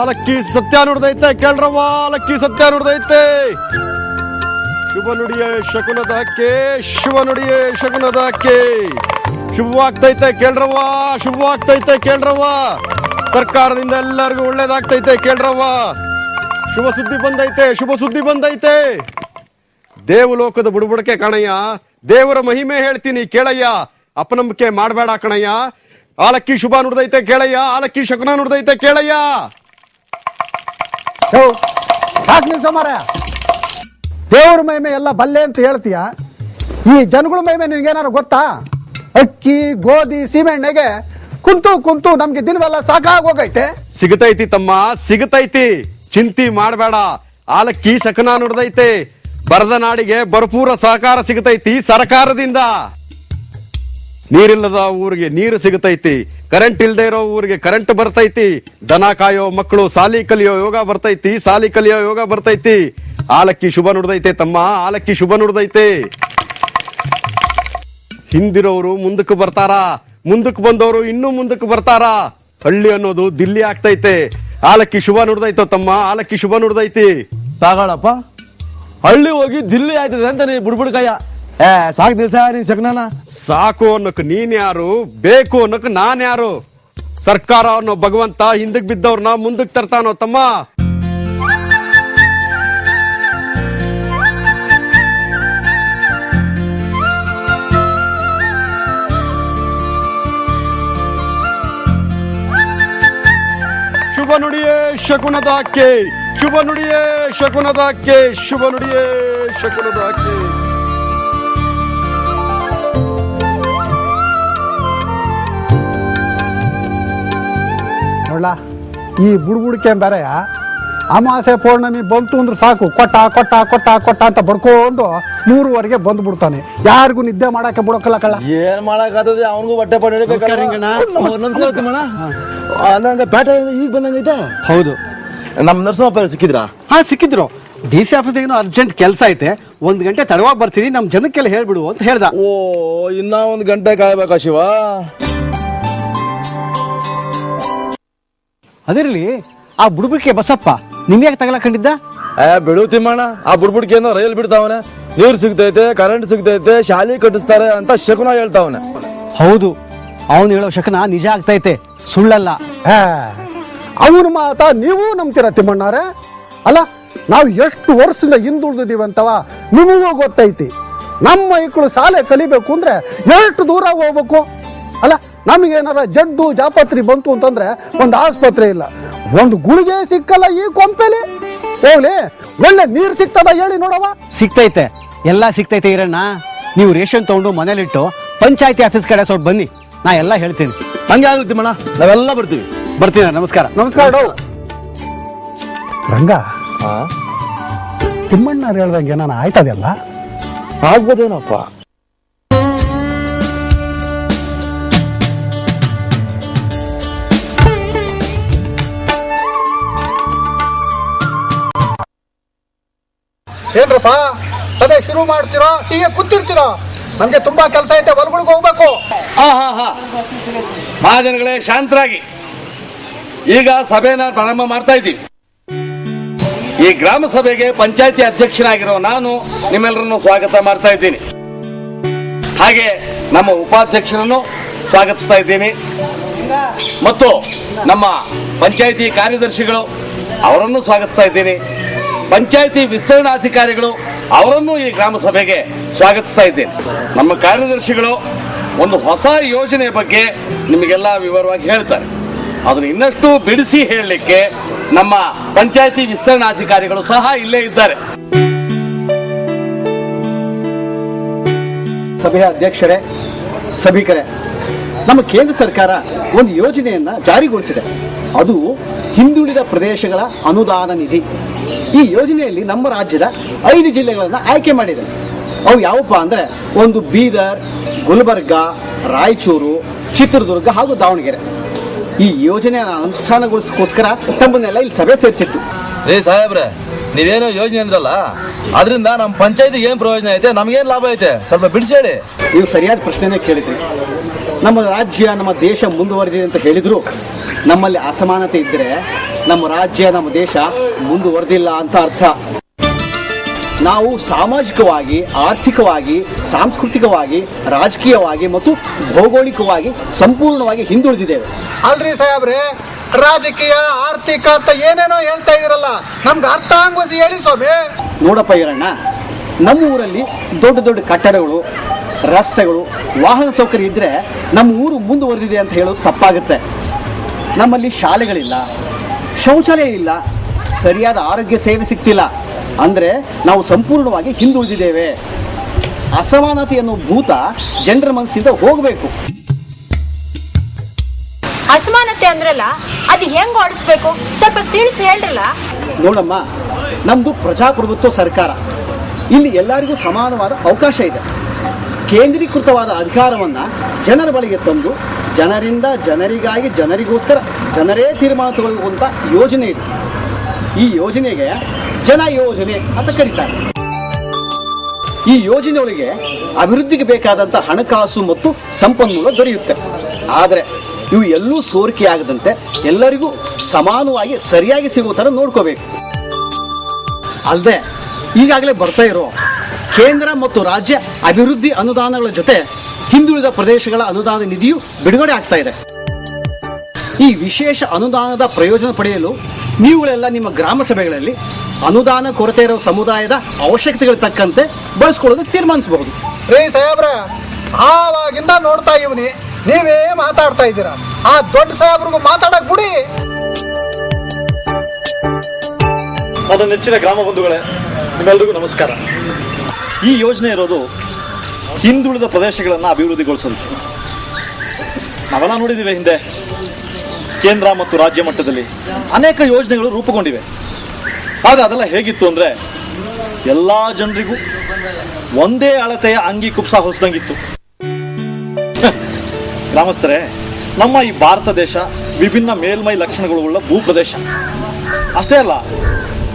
ಆಲಕ್ಕಿ ಸತ್ಯ ನುಡ್ದೈತೆ, ಕೇಳ್ರವ್ವ ಲಕ್ಕಿ ಸತ್ಯ ನುಡ್ದೈತೆ. ಶುಭ ನುಡಿಯೇ ಶಕುನದ ಹಕ್ಕೆ ಶುಭ ನುಡಿಯೇ ಶಕುನದ ಹಕ್ಕೆ ಶುಭವಾಗ್ತೈತೆ, ಕೇಳ್ರವ್ವ ಶುಭವಾಗ್ತೈತೆ, ಕೇಳ್ರವ್ವ. ಸರ್ಕಾರದಿಂದ ಎಲ್ಲರಿಗೂ ಒಳ್ಳೇದಾಗ್ತೈತೆ, ಕೇಳ್ರವ್ವ. ಶುಭ ಸುದ್ದಿ ಬಂದೈತೆ, ಶುಭ ಸುದ್ದಿ ಬಂದೈತೆ. ದೇವಲೋಕದ ಬುಡಬುಡಕೆ ಕಣಯ್ಯ, ದೇವರ ಮಹಿಮೆ ಹೇಳ್ತೀನಿ ಕೇಳಯ್ಯ. ಅಪನಂಬಿಕೆ ಮಾಡಬೇಡ ಕಣಯ್ಯ. ಆಲಕ್ಕಿ ಶುಭ ನುಡ್ದೈತೆ ಕೇಳಯ್ಯ, ಆಲಕ್ಕಿ ಶಕುನ ನುಡ್ದೈತೆ ಕೇಳಯ್ಯ. ಸಾಕು ನಿಲ್ಸ ಮಾರ ದೇವ್ರ ಮಹಿಮೆ ಎಲ್ಲ ಬಲ್ಲೆ ಅಂತ ಹೇಳ್ತೀಯ? ಈ ಜನಗಳ ಮಹಿಮೆ ನಿನ್ಗೇನಾರು ಗೊತ್ತಾ? ಅಕ್ಕಿ, ಗೋಧಿ, ಸೀಮೆಣ್ಣೆಗೆ ಕುಂತು ಕುಂತು ನಮ್ಗೆ ದಿನವೆಲ್ಲ ಸಾಕಾಗೋಗೈತೆ. ಸಿಗತೈತಿ ತಮ್ಮ, ಸಿಗತೈತಿ. ಚಿಂತಿ ಮಾಡಬೇಡ. ಆಲಕ್ಕಿ, ಶಕನ ನುಡ್ದೈತೆ. ಬರದ ನಾಡಿಗೆ ಭರ್ಪೂರ ಸಹಕಾರ ಸಿಗತೈತಿ ಸರ್ಕಾರದಿಂದ. ನೀರಿಲ್ಲದ ಊರಿಗೆ ನೀರು ಸಿಗತೈತಿ ಕರೆಂಟ್ ಇಲ್ಲದೆ ಇರೋ ಊರಿಗೆ ಕರೆಂಟ್ ಬರ್ತೈತಿ. ದನ ಕಾಯೋ ಮಕ್ಕಳು ಸಾಲಿ ಕಲಿಯೋ ಯೋಗ ಬರ್ತೈತಿ, ಸಾಲಿ ಕಲಿಯೋ ಯೋಗ ಬರ್ತೈತಿ. ಆಲಕ್ಕಿ ಶುಭ ನುಡ್ದೈತೆ ತಮ್ಮ, ಆಲಕ್ಕಿ ಶುಭ ನುಡ್ದೈತೆ. ಹಿಂದಿರೋರು ಮುಂದಕ್ಕೆ ಬರ್ತಾರ? ಮುಂದಕ್ಕೆ ಬಂದವರು ಇನ್ನೂ ಮುಂದಕ್ಕೆ ಬರ್ತಾರ? ಹಳ್ಳಿ ಅನ್ನೋದು ದಿಲ್ಲಿ ಆಗ್ತೈತೆ. ಆಲಕ್ಕಿ ಶುಭ ನುಡ್ದೈತೋ ತಮ್ಮ, ಆಲಕ್ಕಿ ಶುಭ ನುಡ್ದೈತಿ. ಸಾಗಾಳಪ್ಪ ಹಳ್ಳಿ ಹೋಗಿ ದಿಲ್ಲಿ ಆಯ್ತದೆ ಅಂತ ನೀ ಬುಡ್ಬುಡ್ಕಾಯ ಏ, ಸಾಕು ನಿಲ್ಸ ನೀ ಸಗ್ನಾನ ಸಾಕು ಅನ್ನೋಕ್ ನೀನ್ ಯಾರು? ಬೇಕು ಅನ್ನಕ್ ನಾನ್ ಯಾರು? ಸರ್ಕಾರ ಅನ್ನೋ ಭಗವಂತ ಹಿಂದಕ್ ಬಿದ್ದವ್ರನ್ನ ಮುಂದಕ್ ತರ್ತಾನೋ ತಮ್ಮ? ಶುಭ ನುಡಿಯೇ ಶಕುನದ ಅಕ್ಕೆ ಶುಭ ನುಡಿಯೇ ಶಕುನದ ಅಕ್ಕೆ ಶುಭ ನುಡಿಯೇ ಶಕುನದ ಹಕ್ಕೆ ನೋಡ್ಲಾ ಈ ಬುಡ್ಬುಡ್ಕೆ ಬೇರೆ ಅಮಾಸೆ ಪೌರ್ಣಮಿ ಬಂತು ಅಂದ್ರೆ ಸಾಕು ಕೊಟ್ಟ ಕೊಟ್ಟ ಕೊಟ್ಟ ಕೊಟ್ಟ ಅಂತ ಬಡ್ಕೊಂಡು ಮೂರುವರೆಗೆ ಬಂದು ಬಿಡ್ತಾನೆ. ಯಾರಿಗೂ ನಿದ್ದೆ ಮಾಡಕ್ಕೆ ಬಿಡೋಕಲ್ಲ ಕಳ್ಳ. ಏನ್ ಮಾಡಕ್ಕಾಗ್ತದೆ ಅವನಿಗೂ ಬಟ್ಟೆ ಪಡೆ ಅಂದಂಗ ಪೇಟೆ ಈಗ ಬಂದಂಗೈತೆ ಹೌದು. ನಮ್ ನರಸಿಂಹಪ್ಪ ಸಿಕ್ಕಿದ್ರಾ? ಹಾ ಸಿಕ್ಕಿದ್ರು. ಡಿ ಸಿ ಆಫೀಸ್ನಾಗ ಅರ್ಜೆಂಟ್ ಕೆಲಸ ಐತೆ. ಒಂದ್ ಗಂಟೆ ತಡವಾಗಿ ಬರ್ತೀನಿ ನಮ್ ಜನಕ್ಕೆಲ್ಲ ಹೇಳ್ಬಿಡು ಅಂತ ಹೇಳ್ದ. ಓ ಇನ್ನ ಒಂದ್ ಗಂಟೆ ಕಾಯ್ಬೇಕಾ ಶಿವ? ಅದಿರ್ಲಿ ಆ ಬುಡ್ಬುಡ್ಕೆ ಬಸಪ್ಪ ನಿಮ್ಗೆ ತಗಲಕೊಂಡಿದ್ದ ಏ ಬಿಡು ತಿಮ್ಮಣ್ಣ ಆ ಬುಡ್ಬುಡ್ಕೆ ಏನೋ ರೈಲ್ ಬಿಡ್ತಾವನೆ. ನೀರು ಸಿಗ್ತೈತೆ ಕರೆಂಟ್ ಸಿಗ್ತೈತೆ ಶಾಲೆ ಕಟ್ಟಿಸ್ತಾರೆ ಅಂತ ಶಕುನ ಹೇಳ್ತಾವನೆ. ಹೌದು ಅವನು ಹೇಳೋ ಶಕನ ನಿಜ ಆಗ್ತೈತೆ ಸುಳ್ಳಲ್ಲ. ಅವನ ಮಾತ ನೀವು ನಂಬ್ತೀರ ತಿಮ್ಮಣ್ಣಾರೆ? ಅಲ್ಲ ನಾವು ಎಷ್ಟು ವರ್ಷದಿಂದ ಹಿಂದುಳಿದೀವಿ ಅಂತವ ನಿಮಗೂ ಗೊತ್ತೈತಿ. ನಮ್ಮ ಮಕ್ಕಳು ಶಾಲೆ ಕಲಿಬೇಕು ಅಂದ್ರೆ ಎಷ್ಟು ದೂರ ಹೋಗ್ಬೇಕು? ಅಲ್ಲ ನಮಗೇನಾರ ಜಡ್ಡು ಜಾಪತ್ರಿ ಬಂತು ಅಂತಂದ್ರೆ ಒಂದು ಆಸ್ಪತ್ರೆ ಇಲ್ಲ. ಒಂದು ಗುಳಿಗೆ ಸಿಕ್ಕಲ್ಲ ಈ ಕೊಂಪೆಲಿ? ಹೋಗ್ಲಿ ಒಳ್ಳೆ ನೀರು ಸಿಕ್ತದ ಹೇಳಿ ನೋಡವ ಸಿಗ್ತೈತೆ ಎಲ್ಲ ಸಿಕ್ತೈತೆ ಇರಣ್ಣ ನೀವು ರೇಷನ್ ತಗೊಂಡು ಮನೇಲಿಟ್ಟು ಪಂಚಾಯತಿ ಆಫೀಸ್ ಕಡೆ ಸ್ವಲ್ಪ ಬನ್ನಿ ನಾ ಎಲ್ಲ ಹೇಳ್ತೀನಿ. ಹಂಗೆ ಆಗುತ್ತೆ ತಿಮ್ಮಣ್ಣ ನಾವೆಲ್ಲ ಬರ್ತೀವಿ. ಬರ್ತೀನಿ ನಮಸ್ಕಾರ. ನಮಸ್ಕಾರ ಡೌ. ರಂಗ ತಿಮ್ಮಣ್ಣ ಹೇಳ್ದಂಗೆ ನಾನು ಆಯ್ತದೆಲ್ಲ ಆಗ್ಬೋದೇನಪ್ಪ? ಏನ್ರಪ್ಪ? ಸಭೆ ಶುರು ಮಾಡ್ತಿರೋ? ಹೀಗೆ ಕೂತಿರ್ತಿರೋ? ನಮ್ಗೆ ತುಂಬಾ ಕೆಲಸ ಐತೆ ಹೊಲಗಳಿಗೆ ಹೋಗ್ಬೇಕು. ಹಾ ಹಾ ಹಾ. ಮಹಾಜನಗಳೇ ಶಾಂತರಾಗಿ. ಈಗ ಸಭೆನ ಪ್ರಾರಂಭ ಮಾಡ್ತಾ ಇದ್ದೀವಿ. ಈ ಗ್ರಾಮ ಸಭೆಗೆ ಪಂಚಾಯತಿ ಅಧ್ಯಕ್ಷನಾಗಿರೋ ನಾನು ನಿಮ್ಮೆಲ್ಲರನ್ನು ಸ್ವಾಗತ ಮಾಡ್ತಾ ಇದ್ದೀನಿ. ಹಾಗೆ ನಮ್ಮ ಉಪಾಧ್ಯಕ್ಷರನ್ನು ಸ್ವಾಗತಿಸ್ತಾ ಇದ್ದೀನಿ. ಮತ್ತು ನಮ್ಮ ಪಂಚಾಯತಿ ಕಾರ್ಯದರ್ಶಿಗಳು ಅವರನ್ನು ಸ್ವಾಗತಿಸ್ತಾ ಇದ್ದೀನಿ. ಪಂಚಾಯತಿ ವಿಸ್ತರಣಾಧಿಕಾರಿಗಳು ಅವರನ್ನು ಈ ಗ್ರಾಮ ಸಭೆಗೆ ಸ್ವಾಗತಿಸ್ತಾ ಇದ್ದೇನೆ. ನಮ್ಮ ಕಾರ್ಯದರ್ಶಿಗಳು ಒಂದು ಹೊಸ ಯೋಜನೆ ಬಗ್ಗೆ ನಿಮಗೆಲ್ಲ ವಿವರವಾಗಿ ಹೇಳ್ತಾರೆ. ಅದನ್ನು ಇನ್ನಷ್ಟು ಬಿಡಿಸಿ ಹೇಳಲಿಕ್ಕೆ ನಮ್ಮ ಪಂಚಾಯಿತಿ ವಿಸ್ತರಣಾಧಿಕಾರಿಗಳು ಸಹ ಇಲ್ಲೇ ಇದ್ದಾರೆ. ಸಭೆಯ ಅಧ್ಯಕ್ಷರೇ, ಸಭಿಕರೇ, ನಮ್ಮ ಕೇಂದ್ರ ಸರ್ಕಾರ ಒಂದು ಯೋಜನೆಯನ್ನ ಜಾರಿಗೊಳಿಸಿದೆ. ಅದು ಹಿಂದುಳಿದ ಪ್ರದೇಶಗಳ ಅನುದಾನ ನಿಧಿ. ಈ ಯೋಜನೆಯಲ್ಲಿ ನಮ್ಮ ರಾಜ್ಯದ ಐದು ಜಿಲ್ಲೆಗಳನ್ನು ಆಯ್ಕೆ ಮಾಡಿದೆ. ಅವು ಯಾವಪ್ಪ ಅಂದರೆ ಒಂದು ಬೀದರ್ ಗುಲ್ಬರ್ಗ ರಾಯಚೂರು ಚಿತ್ರದುರ್ಗ ಹಾಗೂ ದಾವಣಗೆರೆ. ಈ ಯೋಜನೆ ಅನುಷ್ಠಾನಗೊಳಿಸೋಸ್ಕರ ತಮ್ಮನ್ನೆಲ್ಲ ಇಲ್ಲಿ ಸಭೆ ಸೇರಿಸಿತ್ತು. ಏ ಸಾಹೇಬ್ರೆ ನೀವೇನೋ ಯೋಜನೆ ಅಂದ್ರಲ್ಲ? ಅದರಿಂದ ನಮ್ಮ ಪಂಚಾಯತಿಗೆ ಏನು ಪ್ರಯೋಜನ ಐತೆ? ನಮಗೇನು ಲಾಭ ಐತೆ? ಸ್ವಲ್ಪ ಬಿಡಿಸೇಳಿ ನೀವು ಸರಿಯಾದ ಪ್ರಶ್ನೆನೇ ಕೇಳಿದ್ರಿ. ನಮ್ಮ ರಾಜ್ಯ ನಮ್ಮ ದೇಶ ಮುಂದುವರೆದಿದೆ ಅಂತ ಹೇಳಿದ್ರು. ನಮ್ಮಲ್ಲಿ ಅಸಮಾನತೆ ಇದ್ದರೆ ನಮ್ಮ ರಾಜ್ಯ ನಮ್ಮ ದೇಶ ಮುಂದುವರೆದಿಲ್ಲ ಅಂತ ಅರ್ಥ. ನಾವು ಸಾಮಾಜಿಕವಾಗಿ ಆರ್ಥಿಕವಾಗಿ ಸಾಂಸ್ಕೃತಿಕವಾಗಿ ರಾಜಕೀಯವಾಗಿ ಮತ್ತು ಭೌಗೋಳಿಕವಾಗಿ ಸಂಪೂರ್ಣವಾಗಿ ಹಿಂದುಳಿದಿದ್ದೇವೆ. ಅಲ್ರಿ ಸಾಹೇಬ್ರೆ ರಾಜಕೀಯ ಆರ್ಥಿಕ ಅಂತ ಏನೇನೋ ಹೇಳ್ತಾ ಇದ್ರಲ್ಲ ನಮ್ಗೆ ಅರ್ಥ ಆಂಗ್ವಸಿ ಹೇಳಿ ಸ್ವಾಮಿ. ನೋಡಪ್ಪ ಈರಣ್ಣ ನಮ್ಮ ಊರಲ್ಲಿ ದೊಡ್ಡ ದೊಡ್ಡ ಕಟ್ಟಡಗಳು ರಸ್ತೆಗಳು ವಾಹನ ಸೌಕರ್ಯ ಇದ್ದರೆ ನಮ್ಮ ಊರು ಮುಂದುವರೆದಿದೆ ಅಂತ ಹೇಳೋದು ತಪ್ಪಾಗುತ್ತೆ. ನಮ್ಮಲ್ಲಿ ಶಾಲೆಗಳಿಲ್ಲ ಶೌಚಾಲಯ ಇಲ್ಲ ಸರಿಯಾದ ಆರೋಗ್ಯ ಸೇವೆ ಸಿಗ್ತಿಲ್ಲ. ಅಂದರೆ ನಾವು ಸಂಪೂರ್ಣವಾಗಿ ಹಿಂದುಳಿದಿದ್ದೇವೆ ಅಸಮಾನತೆ ಅನ್ನೋ ಭೂತ ಜನರ ಮನಸ್ಸಿಂದ ಹೋಗಬೇಕು. ಅಸಮಾನತೆ ಅಂದ್ರಲ್ಲ ಅದು ಹೆಂಗ್ ಓಡಿಸ್ಬೇಕು ಸ್ವಲ್ಪ ತಿಳಿಸಿ ಹೇಳ್ರಲ್ಲ? ನೋಡಮ್ಮ ನಮ್ಮದು ಪ್ರಜಾಪ್ರಭುತ್ವ ಸರ್ಕಾರ. ಇಲ್ಲಿ ಎಲ್ಲರಿಗೂ ಸಮಾನವಾದ ಅವಕಾಶ ಇದೆ. ಕೇಂದ್ರೀಕೃತವಾದ ಅಧಿಕಾರವನ್ನು ಜನರ ಬಳಿಗೆ ತಂದು ಜನರಿಂದ ಜನರಿಗಾಗಿ ಜನರಿಗೋಸ್ಕರ ಜನರೇ ತೀರ್ಮಾನ ತಗೊಳ್ಳುವಂಥ ಯೋಜನೆ ಇದೆ. ಈ ಯೋಜನೆಗೆ ಜನ ಯೋಜನೆ ಅಂತ ಕರೀತಾರೆ. ಈ ಯೋಜನೆಯೊಳಗೆ ಅಭಿವೃದ್ಧಿಗೆ ಬೇಕಾದಂಥ ಹಣಕಾಸು ಮತ್ತು ಸಂಪನ್ಮೂಲ ದೊರೆಯುತ್ತೆ. ಆದರೆ ಇವು ಎಲ್ಲೂ ಸೋರಿಕೆಯಾಗದಂತೆ ಎಲ್ಲರಿಗೂ ಸಮಾನವಾಗಿ ಸರಿಯಾಗಿ ಸಿಗುವ ಥರ ನೋಡ್ಕೋಬೇಕು. ಅಲ್ಲದೆ ಈಗಾಗಲೇ ಬರ್ತಾ ಇರೋ ಕೇಂದ್ರ ಮತ್ತು ರಾಜ್ಯ ಅಭಿವೃದ್ಧಿ ಅನುದಾನಗಳ ಜೊತೆ ಹಿಂದುಳಿದ ಪ್ರದೇಶಗಳ ಅನುದಾನ ನಿಧಿಯು ಬಿಡುಗಡೆ ಆಗ್ತಾ ಇದೆ. ಈ ವಿಶೇಷ ಅನುದಾನದ ಪ್ರಯೋಜನ ಪಡೆಯಲು ನೀವುಗಳೆಲ್ಲ ನಿಮ್ಮ ಗ್ರಾಮ ಸಭೆಗಳಲ್ಲಿ ಅನುದಾನ ಕೊರತೆ ಇರೋ ಸಮುದಾಯದ ಅವಶ್ಯಕತೆಗಳ ತಕ್ಕಂತೆ ಬಳಸ್ಕೊಳ್ಳೋದಕ್ಕೆ ತೀರ್ಮಾನಿಸಬಹುದು. ರೇ ಸಾಹೇಬ್ರ ಆವಾಗಿಂದ ನೋಡ್ತಾ ಇವನಿ ನೀವೇ ಮಾತಾಡ್ತಾ ಇದ್ದೀರಾ? ಆ ದೊಡ್ಡ ಸಾಹೇಬ್ರಿಗೂ ಮಾತಾಡಕ್ ಬಿಡಿ. ನನ್ನ ನೆಚ್ಚಿನ ಗ್ರಾಮ ಬಂಧುಗಳೇ ನಿಮ್ಮೆಲ್ಲರಿಗೂ ನಮಸ್ಕಾರ. ಈ ಯೋಜನೆ ಇರೋದು ಹಿಂದುಳಿದ ಪ್ರದೇಶಗಳನ್ನು ಅಭಿವೃದ್ಧಿಗೊಳಿಸೋದಕ್ಕೆ. ನಾವೆಲ್ಲ ನೋಡಿದ್ದೀವಿ ಹಿಂದೆ. ಕೇಂದ್ರ ಮತ್ತು ರಾಜ್ಯ ಮಟ್ಟದಲ್ಲಿ ಅನೇಕ ಯೋಜನೆಗಳು ರೂಪುಗೊಂಡಿವೆ. ಆದರೆ ಅದೆಲ್ಲ ಹೇಗಿತ್ತು ಅಂದರೆ ಎಲ್ಲ ಜನರಿಗೂ ಒಂದೇ ಅಳತೆಯ ಅಂಗಿ ಕುಪ್ಸ ಹೊಸದಂಗಿತ್ತು. ಗ್ರಾಮಸ್ಥರೇ, ನಮ್ಮ ಈ ಭಾರತ ದೇಶ ವಿಭಿನ್ನ ಮೇಲ್ಮೈ ಲಕ್ಷಣಗಳುಳ್ಳ ಭೂಪ್ರದೇಶ. ಅಷ್ಟೇ ಅಲ್ಲ,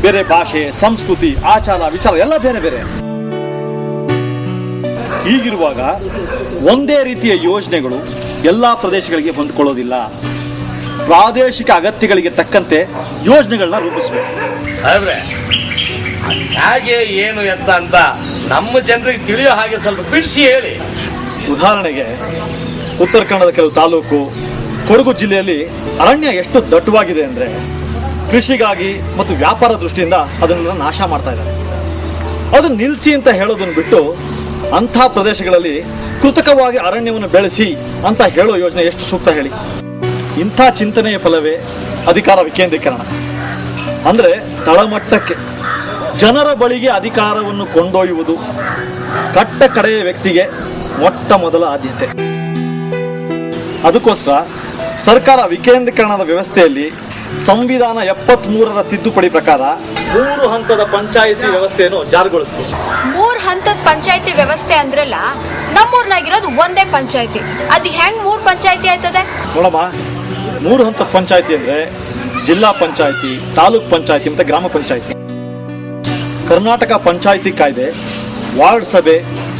ಬೇರೆ ಭಾಷೆ, ಸಂಸ್ಕೃತಿ, ಆಚಾರ, ವಿಚಾರ ಎಲ್ಲ ಬೇರೆ ಬೇರೆ. ಹೀಗಿರುವಾಗ ಒಂದೇ ರೀತಿಯ ಯೋಜನೆಗಳು ಎಲ್ಲ ಪ್ರದೇಶಗಳಿಗೆ ಹೊಂದಿಕೊಳ್ಳೋದಿಲ್ಲ. ಪ್ರಾದೇಶಿಕ ಅಗತ್ಯಗಳಿಗೆ ತಕ್ಕಂತೆ ಯೋಜನೆಗಳನ್ನ ರೂಪಿಸಬೇಕು. ಸಾಹೇಬ್ರೆ ಹೇಗೆ ಏನು ಎತ್ತ ಅಂತ ನಮ್ಮ ಜನರಿಗೆ ತಿಳಿಯೋ ಹಾಗೆ ಸ್ವಲ್ಪ ಬಿಡಿಸಿ ಹೇಳಿ. ಉದಾಹರಣೆಗೆ ಉತ್ತರ ಕನ್ನಡದ ಕೆಲವು ತಾಲೂಕು ಕೊಡಗು ಜಿಲ್ಲೆಯಲ್ಲಿ ಅರಣ್ಯ ಎಷ್ಟು ದಟ್ಟವಾಗಿದೆ ಅಂದರೆ ಕೃಷಿಗಾಗಿ ಮತ್ತು ವ್ಯಾಪಾರ ದೃಷ್ಟಿಯಿಂದ ಅದನ್ನು ನಾಶ ಮಾಡ್ತಾ ಇದ್ದಾರೆ. ಅದನ್ನು ನಿಲ್ಲಿಸಿ ಅಂತ ಹೇಳೋದನ್ನು ಬಿಟ್ಟು ಅಂಥ ಪ್ರದೇಶಗಳಲ್ಲಿ ಕೃತಕವಾಗಿ ಅರಣ್ಯವನ್ನು ಬೆಳೆಸಿ ಅಂತ ಹೇಳೋ ಯೋಜನೆ ಎಷ್ಟು ಸೂಕ್ತ ಹೇಳಿ. ಇಂಥ ಚಿಂತನೆಯ ಫಲವೇ ಅಧಿಕಾರ ವಿಕೇಂದ್ರೀಕರಣ. ಅಂದರೆ ತಳಮಟ್ಟಕ್ಕೆ ಜನರ ಬಳಿಗೆ ಅಧಿಕಾರವನ್ನು ಕೊಂಡೊಯ್ಯುವುದು ಕಟ್ಟ ಕಡೆಯ ವ್ಯಕ್ತಿಗೆ ಮೊಟ್ಟ ಮೊದಲ ಆದ್ಯತೆ. ಅದಕ್ಕೋಸ್ಕರ ಸರ್ಕಾರ ವಿಕೇಂದ್ರೀಕರಣದ ವ್ಯವಸ್ಥೆಯಲ್ಲಿ ಸಂವಿಧಾನ ಎಪ್ಪತ್ತ್ ಮೂರರ ತಿದ್ದುಪಡಿ ಪ್ರಕಾರ ಮೂರು ಹಂತದ ಪಂಚಾಯಿತಿ ವ್ಯವಸ್ಥೆಯನ್ನು ಜಾರಿಗೊಳಿಸಿತು ಹಂತದ ಪಂಚಾಯತಿ ವ್ಯವಸ್ಥೆ ಅಂದ್ರಲ್ಲ, ನಮ್ಮೂರ್ನಾಗಿರೋದು ಒಂದೇ ಪಂಚಾಯತಿ. ಅದು ಹೆಂಗ್ ಮೂರ್ ಪಂಚಾಯತಿ ಆಯ್ತದೆ? ನೋಡಮ್ಮ, ಮೂರು ಹಂತ ಪಂಚಾಯಿತಿ ಅಂದ್ರೆ ಜಿಲ್ಲಾ ಪಂಚಾಯಿತಿ, ತಾಲೂಕ್ ಪಂಚಾಯಿತಿ ಮತ್ತೆ ಗ್ರಾಮ ಪಂಚಾಯಿತಿ. ಕರ್ನಾಟಕ ಪಂಚಾಯಿತಿ ಕಾಯ್ದೆ ವಾರ್ಡ್ ಸಭೆ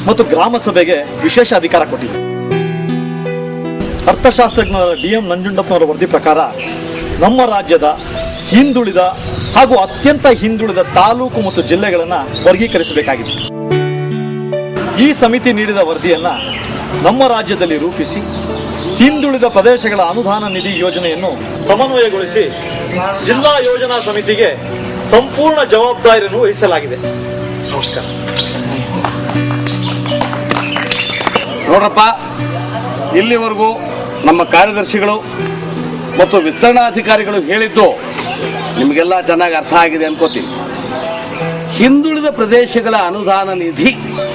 ಮತ್ತು ಗ್ರಾಮ ಸಭೆಗೆ ವಿಶೇಷ ಅಧಿಕಾರ ಕೊಟ್ಟಿದೆ. ಅರ್ಥಶಾಸ್ತ್ರಜ್ಞರ ಡಿ ಎಂ ನಂಜುಂಡಪ್ಪನವರ ವರದಿ ಪ್ರಕಾರ ನಮ್ಮ ರಾಜ್ಯದ ಹಿಂದುಳಿದ ಹಾಗೂ ಅತ್ಯಂತ ಹಿಂದುಳಿದ ತಾಲೂಕು ಮತ್ತು ಜಿಲ್ಲೆಗಳನ್ನು ವರ್ಗೀಕರಿಸಬೇಕಾಗಿದೆ. ಈ ಸಮಿತಿ ನೀಡಿದ ವರದಿಯನ್ನು ನಮ್ಮ ರಾಜ್ಯದಲ್ಲಿ ರೂಪಿಸಿ, ಹಿಂದುಳಿದ ಪ್ರದೇಶಗಳ ಅನುದಾನ ನಿಧಿ ಯೋಜನೆಯನ್ನು ಸಮನ್ವಯಗೊಳಿಸಿ ಜಿಲ್ಲಾ ಯೋಜನಾ ಸಮಿತಿಗೆ ಸಂಪೂರ್ಣ ಜವಾಬ್ದಾರಿಯನ್ನು ವಹಿಸಲಾಗಿದೆ ನಮಸ್ಕಾರ. ನೋಡ್ರಪ್ಪ, ಇಲ್ಲಿವರೆಗೂ ನಮ್ಮ ಕಾರ್ಯದರ್ಶಿಗಳು ಮತ್ತು ವಿಸ್ತರಣಾಧಿಕಾರಿಗಳು ಹೇಳಿದ್ದು ನಿಮಗೆಲ್ಲ ಚೆನ್ನಾಗಿ ಅರ್ಥ ಆಗಿದೆ ಅನ್ಕೋತೀನಿ. ಹಿಂದುಳಿದ ಪ್ರದೇಶಗಳ ಅನುದಾನ ನಿಧಿ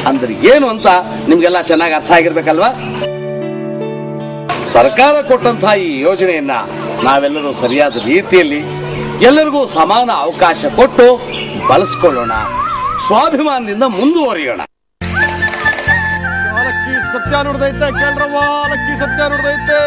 ಅಂದ್ರೆ ಏನು ಅಂತ ನಿಮಗೆಲ್ಲ ಚೆನ್ನಾಗಿ ಅರ್ಥ ಆಗಿರ್ಬೇಕಲ್ವಾ? ಸರ್ಕಾರ ಕೊಟ್ಟಂತಹ ಈ ಯೋಜನೆಯನ್ನ ನಾವೆಲ್ಲರೂ ಸರಿಯಾದ ರೀತಿಯಲ್ಲಿ ಎಲ್ಲರಿಗೂ ಸಮಾನ ಅವಕಾಶ ಕೊಟ್ಟು ಬಳಸ್ಕೊಳ್ಳೋಣ. ಸ್ವಾಭಿಮಾನದಿಂದ ಮುಂದುವರಿಯೋಣ. ಸತ್ಯ ನೋಡ್ದೈತೆ ಕೇಳ್ರವ್ವ ಲಕ್ಕಿ ಸತ್ಯ ನುಡ್ದೈತೆ